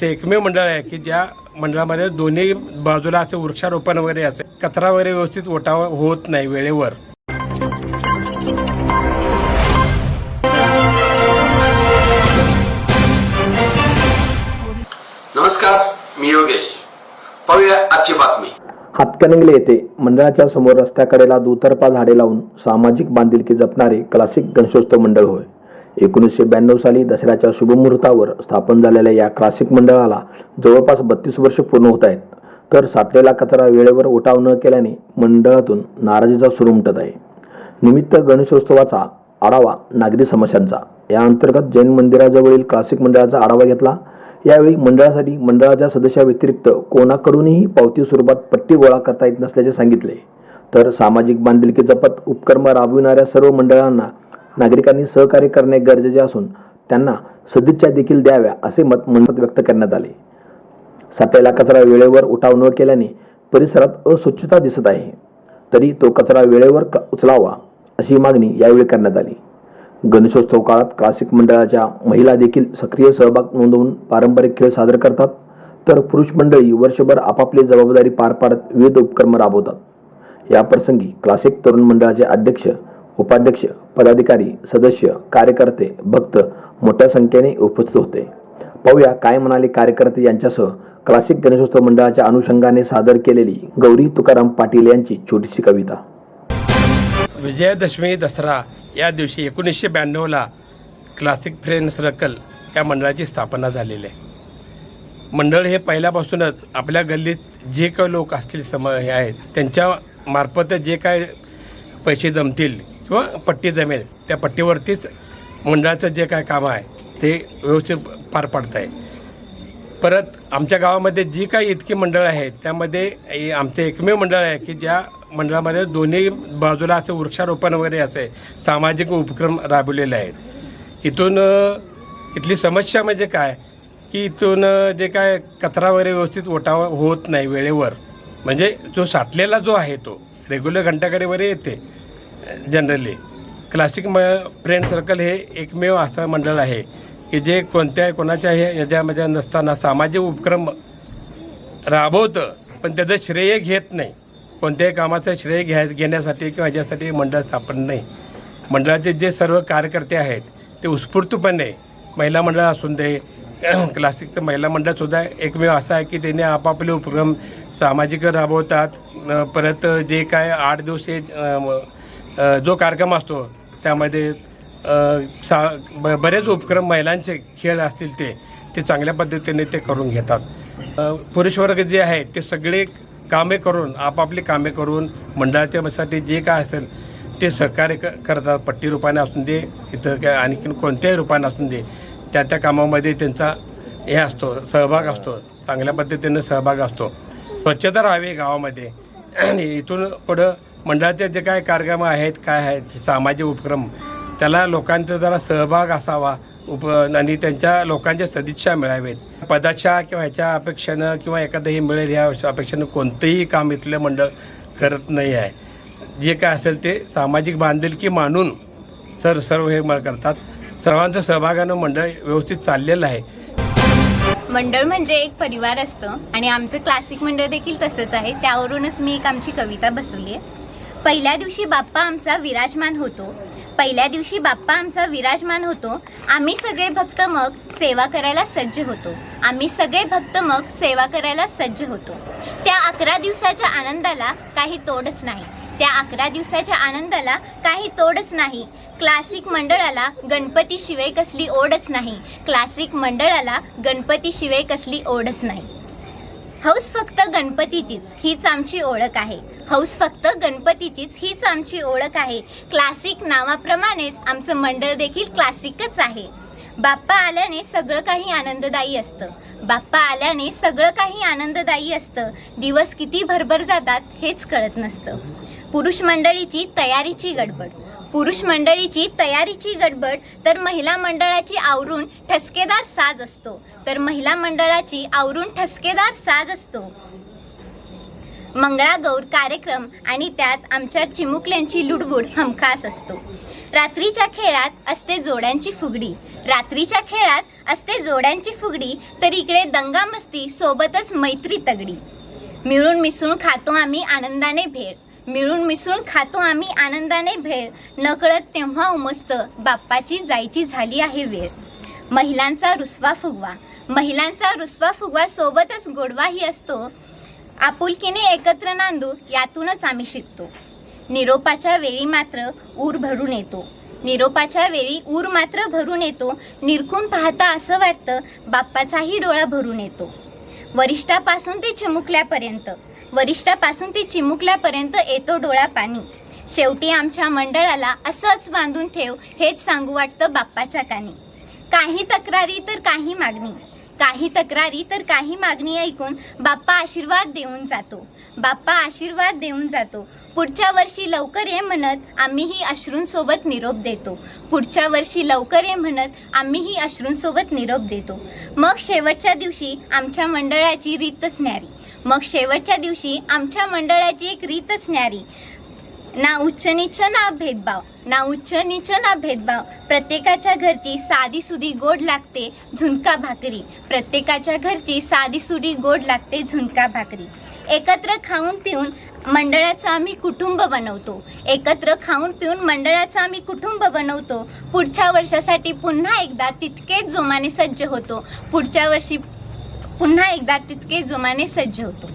ते एकमेव मंडळ आहे की ज्या मंडळामध्ये दोन्ही बाजूला असं वृक्षारोपण वगैरे असं कचरा वगैरे व्यवस्थित ओटावा होत नाही वेळेवर. नमस्कार मी योगेश. पाहूया आजची बातमी. हातकणंगले येथे मंडळाच्या समोर रस्त्याकडेला दुतर्फा झाडे लावून सामाजिक बांधिलकी जपणारे क्लासिक गणेशोत्सव मंडळ होय. एकोणीसशे ब्याण्णव साली दसऱ्याच्या शुभमुहूर्तावर स्थापन झालेल्या या क्लासिक मंडळाला जवळपास बत्तीस वर्ष पूर्ण होत आहेत. तर साठलेला कचरा वेळेवर उठाव न केल्याने मंडळातून नाराजीचा सूर उमटत आहे. निमित्त गणेशोत्सवाचा आढावा नागरी समस्यांचा. या अंतर्गत जैन मंदिराजवळील क्लासिक मंडळाचा आढावा घेतला. यावेळी मंडळासाठी मंडळाच्या सदस्याव्यतिरिक्त कोणाकडूनही पावती स्वरूपात पट्टी गोळा करता येत नसल्याचे सांगितले. तर सामाजिक बांधिलकी जपत उपक्रम राबविणाऱ्या सर्व मंडळांना नागरिकांनी सहकार्य करणे गरजेचे असून त्यांना सदिच्छा देखील द्याव्या असे मत मत व्यक्त करण्यात आले. साठलेला कचरा वेळेवर उठाव न केल्याने परिसरात अस्वच्छता दिसत आहे. तरी तो कचरा वेळेवर क- उचलावा अशी मागणी यावेळी करण्यात आली. गणेशोत्सव काळात क्लासिक मंडळाच्या महिला देखील सक्रिय सहभाग नोंदवून पारंपरिक खेळ सादर करतात. तर पुरुष मंडळी वर्षभर आपापली जबाबदारी पार पाडत विविध उपक्रम राबवतात. या प्रसंगी क्लासिक तरुण मंडळाचे अध्यक्ष उपाध्यक्ष पदाधिकारी सदस्य कार्यकर्ते भक्त मोठ्या संख्येने उपस्थित होते. पाहूया काय म्हणाले कार्यकर्ते यांच्यासह क्लासिक गणेशोत्सव मंडळाच्या अनुषंगाने सादर केलेली गौरी तुकाराम पाटील यांची छोटीशी कविता. विजयादशमी दसरा या दिवशी एकोणीसशे ब्याण्णवला क्लासिक फ्रेंड सर्कल या मंडळाची स्थापना झालेली आहे. मंडळ हे पहिल्यापासूनच आपल्या गल्लीत जे काही लोक असतील सम हे आहेत त्यांच्या मार्फत जे काय पैसे जमतील किंवा पट्टी जमेल. त्या पट्टीवरतीच मंडळाचं जे काय काम आहे ते व्यवस्थित पार पाडत आहे परत आमच्या गावामध्ये जी काही इतकी मंडळं आहेत त्यामध्ये आमचे एकमेव मंडळ आहे की ज्या मंडळामध्ये दोन्ही बाजूला असं वृक्षारोपण वगैरे असे सामाजिक उपक्रम राबवलेले आहेत. इथून इथली समस्या म्हणजे काय? की इथून जे काय कचरा वगैरे व्यवस्थित ओटावा होत नाही वेळेवर. म्हणजे जो साठलेला जो आहे तो रेग्युलर घंटाकडे वगैरे येते. जनरली क्लासिक म फ्रेंड सर्कल हे एकमेव असं मंडळ आहे की जे कोणत्या कोणाच्या हे याच्यामध्ये नसताना सामाजिक उपक्रम राबवतं पण त्याचं श्रेय घेत नाही. कोणत्याही कामाचं श्रेय घ्याय घेण्यासाठी किंवा ह्याच्यासाठी मंडळ स्थापन नाही. मंडळाचे जे सर्व कार्यकर्ते आहेत ते उत्स्फूर्तपणे महिला मंडळ असून दे क्लासिकचं महिला मंडळसुद्धा एकमेव असं आहे की त्यांनी आपापले उपक्रम सामाजिक राबवतात. परत जे काय आठ दिवस हे जो कार्यक्रम असतो त्यामध्ये सा ब बरेच उपक्रम महिलांचे खेळ असतील ते ते चांगल्या पद्धतीने ते करून घेतात. पुरुष वर्ग जे आहे ते सगळे कामे करून आपापली कामे करून मंडळाच्या साठी जे काय असेल ते सहकार्य क करतात. पट्टी रूपाने असून दे इथं काय आणखीन कोणत्याही रूपाने असून दे त्या त्या कामामध्ये त्यांचा हे असतो सहभाग असतो चांगल्या पद्धतीनं सहभाग असतो. स्वच्छता राहावी गावामध्ये. आणि इथून पुढं मंडळाचे जे काय कार्यक्रम आहेत काय आहेत सामाजिक उपक्रम त्याला लोकांचा जरा सहभाग असावा. उप आणि त्यांच्या लोकांच्या सदिच्छा मिळावेत. पदाच्या किंवा ह्याच्या अपेक्षेनं किंवा एखादं हे मिळेल ह्या अपेक्षेनं कोणतंही काम इथलं मंडळ करत नाही आहे. जे काय असेल ते सामाजिक बांधिलकी मानून सर सर्व हे करतात. सर्वांचं सहभागानं मंडळ व्यवस्थित चाललेलं आहे. मंडळ म्हणजे एक परिवार असतं आणि आमचं क्लासिक मंडळ देखील तसंच आहे. त्यावरूनच मी एक आमची कविता बसवली आहे. पहिल्या दिवशी बाप्पा आमचा विराजमान होतो. पहिल्या दिवशी बाप्पा आमचा विराजमान होतो. आम्ही सगळे भक्त मग सेवा करायला सज्ज होतो. आम्ही सगळे भक्त मग सेवा करायला सज्ज होतो. त्या अकरा दिवसाच्या आनंदाला काही तोडच नाही. त्या अकरा दिवसाच्या आनंदाला काही तोडच नाही. क्लासिक मंडळाला गणपतीशिवाय कसली ओढच नाही. क्लासिक मंडळाला गणपतीशिवाय कसली ओढच नाही. हौस फक्त गणपतीचीच हीच आमची ओळख आहे. हौस फक्त गणपतीचीच हीच आमची ओळख आहे. क्लासिक नावाप्रमाणेच आमचं मंडळ देखील क्लासिकच आहे. बाप्पा आल्याने सगळं काही आनंददायी असतं. बाप्पा आल्याने सगळं काही आनंददायी असतं. दिवस किती भरभर जातात हेच कळत नसतं. पुरुष मंडळीची तयारीची गडबड. पुरुष मंडळीची तयारीची गडबड तर महिला मंडळाची आवरून ठसकेदार साज असतो. तर महिला मंडळाची आवरून ठसकेदार साज असतो. मंगळागौर कार्यक्रम आणि त्यात आमच्या चिमुकल्यांची लुडबुड हमखास असतो. रात्रीच्या खेळात असते जोड्यांची फुगडी. रात्रीच्या खेळात असते जोड्यांची फुगडी तर इकडे दंगामस्ती सोबतच मैत्री तगडी. मिळून मिसळून खातो आम्ही आनंदाने भेळ. मिळून मिसळून खातो आम्ही आनंदाने भेळ. नकळत तेव्हा उमस्त बाप्पाची जायची झाली आहे वेळ. महिलांचा रुसवा फुगवा. महिलांचा रुसवा फुगवा सोबतच गोडवाही असतो. आपुलकीने एकत्र नांदू यातूनच आम्ही शिकतो. निरोपाच्या वेळी मात्र ऊर भरून येतो. निरोपाच्या वेळी ऊर मात्र भरून येतो. निरखून पाहता असं वाटतं बाप्पाचाही डोळा भरून येतो. वरिष्ठापासून ते चिमुकल्यापर्यंत. वरिष्ठापासून ती चिमुकल्यापर्यंत येतो डोळा पाणी शेवटी आमच्या मंडळाला असंच बांधून ठेव हेच सांगू वाटतं बाप्पाच्या कानी. काही तक्रारी तर काही मागणी. काही तक्रारी तर काही मागणी ऐकून बाप्पा आशीर्वाद देऊन जातो. बाप्पा आशीर्वाद देऊन जातो. पुढच्या वर्षी लवकर ये म्हणत आम्हीही अश्रूंसोबत निरोप देतो. पुढच्या वर्षी लवकर ये म्हणत आम्हीही अश्रूंसोबत निरोप देतो. मग शेवटच्या दिवशी आमच्या मंडळाची रीतच न्यारी मग शेवटच्या दिवशी आमच्या मंडळाची एक रीतच न्यारी. ना उच्च नीच ना भेदभाव. ना उच्च नीच ना भेदभाव. प्रत्येकाच्या घरची साधी सुधी गोड लागते झुणका भाकरी. प्रत्येकाच्या घरची साधी सुधी गोड लागते झुणका भाकरी. एकत्र खाऊन पिऊन मंडळाचं आम्ही कुटुंब बनवतो. एकत्र खाऊन पिऊन मंडळाचं आम्ही कुटुंब बनवतो. पुढच्या वर्षासाठी पुन्हा एकदा तितकेच जोमाने सज्ज होतो. पुढच्या वर्षी पुन्हा एकदा तितके जोमाने सज्ज होतो.